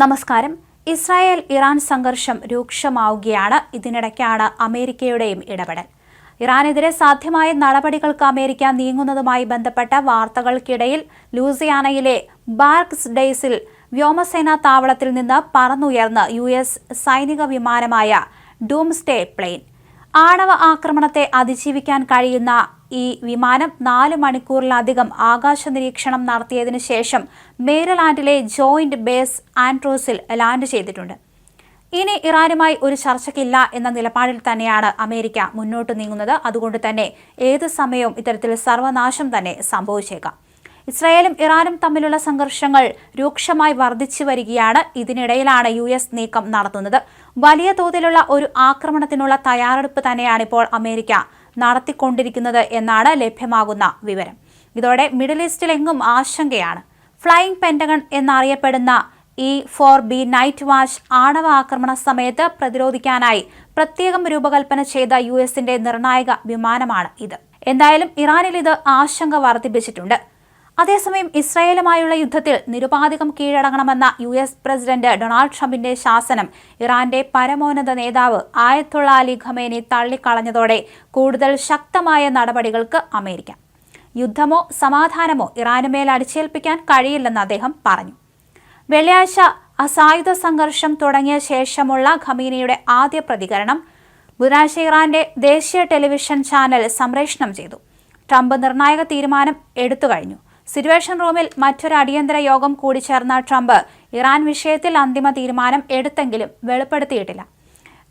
നമസ്കാരം. Israel Iran സംഘർഷം രൂക്ഷമാവുകയാണ്. ഇതിനിടയ്ക്കാണ് അമേരിക്കയുടെയും ഇടപെടൽ. ഇറാനെതിരെ സാധ്യമായ നടപടികൾക്ക് അമേരിക്ക നീങ്ങുന്നതുമായി ബന്ധപ്പെട്ട വാർത്തകൾക്കിടയിൽ ലൂസിയാനയിലെ ബാർക്സ് ഡേയ്സിൽ വ്യോമസേനാ താവളത്തിൽ നിന്ന് പറന്നുയർന്ന യു എസ് സൈനിക വിമാനമായ ഡൂംസ്റ്റേ പ്ലെയിൻ. ആണവ ആക്രമണത്തെ അതിജീവിക്കാൻ കഴിയുന്ന ഈ വിമാനം നാല് മണിക്കൂറിലധികം ആകാശ നിരീക്ഷണം നടത്തിയതിനു ശേഷം മേരലാൻഡിലെ ജോയിന്റ് ബേസ് ആൻഡ്രോസിൽ ലാൻഡ് ചെയ്തിട്ടുണ്ട്. ഇനി ഇറാനുമായി ഒരു ചർച്ചയ്ക്കില്ല എന്ന നിലപാടിൽ തന്നെയാണ് അമേരിക്ക മുന്നോട്ട് നീങ്ങുന്നത്. അതുകൊണ്ട് തന്നെ ഏത് സമയവും ഇത്തരത്തിൽ സർവനാശം തന്നെ സംഭവിച്ചേക്കാം. ഇസ്രായേലും ഇറാനും തമ്മിലുള്ള സംഘർഷങ്ങൾ രൂക്ഷമായി വർദ്ധിച്ചു വരികയാണ്. ഇതിനിടയിലാണ് യു എസ് നീക്കം നടത്തുന്നത്. വലിയ തോതിലുള്ള ഒരു ആക്രമണത്തിനുള്ള തയ്യാറെടുപ്പ് തന്നെയാണ് ഇപ്പോൾ അമേരിക്ക നടത്തിക്കൊണ്ടിരിക്കുന്നത് എന്നാണ് ലഭ്യമാകുന്ന വിവരം. ഇതോടെ മിഡിൽ ഈസ്റ്റിലെങ്ങും ആശങ്കയാണ്. ഫ്ലൈയിങ് പെന്റഗൺ എന്നറിയപ്പെടുന്ന ഈ ഫോർ ബി നൈറ്റ് വാഷ് ആണവ ആക്രമണ സമയത്ത് പ്രതിരോധിക്കാനായി പ്രത്യേകം രൂപകൽപ്പന ചെയ്ത യു എസിന്റെ നിർണായക വിമാനമാണ് ഇത്. എന്തായാലും ഇറാനിൽ ഇത് ആശങ്ക വർദ്ധിപ്പിച്ചിട്ടുണ്ട്. അതേസമയം ഇസ്രായേലുമായുള്ള യുദ്ധത്തിൽ നിരുപാധികം കീഴടങ്ങണമെന്ന യു എസ് പ്രസിഡന്റ് ഡൊണാൾഡ് ട്രംപിന്റെ ശാസനം ഇറാന്റെ പരമോന്നത നേതാവ് ആയത്തുള്ള അലി ഖമേനി തള്ളിക്കളഞ്ഞതോടെ കൂടുതൽ ശക്തമായ നടപടികൾക്ക് അമേരിക്ക. യുദ്ധമോ സമാധാനമോ ഇറാനുമേൽ അടിച്ചേൽപ്പിക്കാൻ കഴിയില്ലെന്ന് അദ്ദേഹം പറഞ്ഞു. വെള്ളിയാഴ്ച അസായുധ സംഘർഷം തുടങ്ങിയ ശേഷമുള്ള ഖമീനിയുടെ ആദ്യ പ്രതികരണം ബുധനാഴ്ച ഇറാന്റെ ദേശീയ ടെലിവിഷൻ ചാനൽ സംപ്രേഷണം ചെയ്തു. ട്രംപ് നിർണായക തീരുമാനം എടുത്തു കഴിഞ്ഞു. സിറ്റുവേഷൻ റൂമിൽ മറ്റൊരു അടിയന്തര യോഗം കൂടി ചേർന്ന ട്രംപ് ഇറാൻ വിഷയത്തിൽ അന്തിമ തീരുമാനം എടുത്തെങ്കിലും വെളിപ്പെടുത്തിയിട്ടില്ല.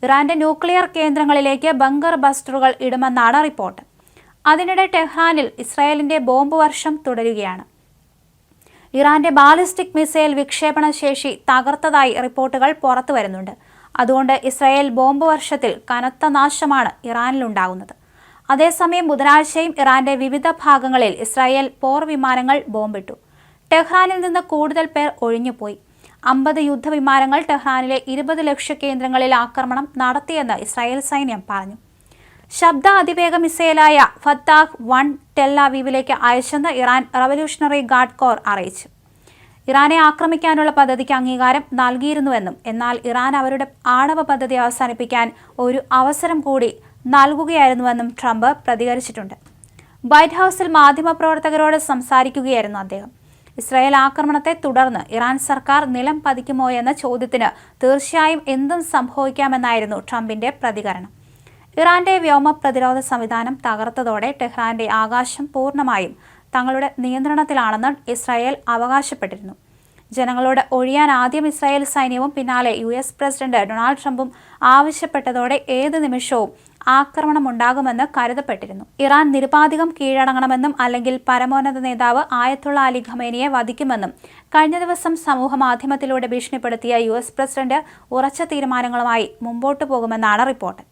ഇറാന്റെ ന്യൂക്ലിയർ കേന്ദ്രങ്ങളിലേക്ക് ബങ്കർ ബസ്റ്ററുകൾ ഇടുമെന്നാണ് റിപ്പോർട്ട്. അതിനിടെ ടെഹ്റാനിൽ ഇസ്രായേലിന്റെ ബോംബ് വർഷം തുടരുകയാണ്. ഇറാന്റെ ബാലിസ്റ്റിക് മിസൈൽ വിക്ഷേപണ ശേഷി തകർത്തതായി റിപ്പോർട്ടുകൾ പുറത്തു വരുന്നുണ്ട് അതുകൊണ്ട് ഇസ്രായേൽ ബോംബ് വർഷത്തിൽ കനത്ത നാശമാണ് ഇറാനിലുണ്ടാകുന്നത്. അതേസമയം ബുധനാഴ്ചയും ഇറാന്റെ വിവിധ ഭാഗങ്ങളിൽ ഇസ്രായേൽ പോർ വിമാനങ്ങൾ ബോംബിട്ടു. ടെഹ്റാനിൽ നിന്ന് കൂടുതൽ പേർ ഒഴിഞ്ഞുപോയി. അമ്പത് യുദ്ധവിമാനങ്ങൾ ടെഹ്റാനിലെ ഇരുപത് ലക്ഷ കേന്ദ്രങ്ങളിൽ ആക്രമണം നടത്തിയെന്ന് ഇസ്രായേൽ സൈന്യം പറഞ്ഞു. ശബ്ദ അതിവേഗ മിസൈലായ ഫത്താഹ് വൺ ടെല്ലാവീവിലേക്ക് അയച്ചെന്ന് ഇറാൻ റവല്യൂഷണറി ഗാർഡ് കോർ അറിയിച്ചു. ഇറാനെ ആക്രമിക്കാനുള്ള പദ്ധതിക്ക് അംഗീകാരം നൽകിയിരുന്നുവെന്നും എന്നാൽ ഇറാൻ അവരുടെ ആണവ പദ്ധതി അവസാനിപ്പിക്കാൻ ഒരു അവസരം കൂടി നൽകുകയായിരുന്നുവെന്നും ട്രംപ് പ്രതികരിച്ചിട്ടുണ്ട്. വൈറ്റ് ഹൌസിൽ മാധ്യമപ്രവർത്തകരോട് സംസാരിക്കുകയായിരുന്നു അദ്ദേഹം. ഇസ്രായേൽ ആക്രമണത്തെ തുടർന്ന് ഇറാൻ സർക്കാർ നിലം പതിക്കുമോ എന്ന ചോദ്യത്തിന് തീർച്ചയായും എന്തും സംഭവിക്കാമെന്നായിരുന്നു ട്രംപിന്റെ പ്രതികരണം. ഇറാന്റെ വ്യോമ പ്രതിരോധ സംവിധാനം തകർത്തതോടെ ടെഹ്റാന്റെ ആകാശം പൂർണമായും തങ്ങളുടെ നിയന്ത്രണത്തിലാണെന്ന് ഇസ്രായേൽ അവകാശപ്പെട്ടിരുന്നു. ജനങ്ങളോട് ഒഴിയാൻ ആദ്യം ഇസ്രായേൽ സൈന്യവും പിന്നാലെ യു എസ് പ്രസിഡന്റ് ഡൊണാൾഡ് ട്രംപും ആവശ്യപ്പെട്ടതോടെ ഏത് നിമിഷവും ആക്രമണം ഉണ്ടാകുമെന്ന് കരുതപ്പെട്ടിരുന്നു. ഇറാൻ നിരുപാധികം കീഴടങ്ങണമെന്നും അല്ലെങ്കിൽ പരമോന്നത നേതാവ് ആയത്തുള്ള അലി ഖമേനിയെ വധിക്കുമെന്നും കഴിഞ്ഞ ദിവസം സമൂഹ മാധ്യമത്തിലൂടെ ഭീഷണിപ്പെടുത്തിയ യു എസ് പ്രസിഡന്റ് ഉറച്ച തീരുമാനങ്ങളുമായി മുമ്പോട്ടു പോകുമെന്നാണ് റിപ്പോർട്ട്.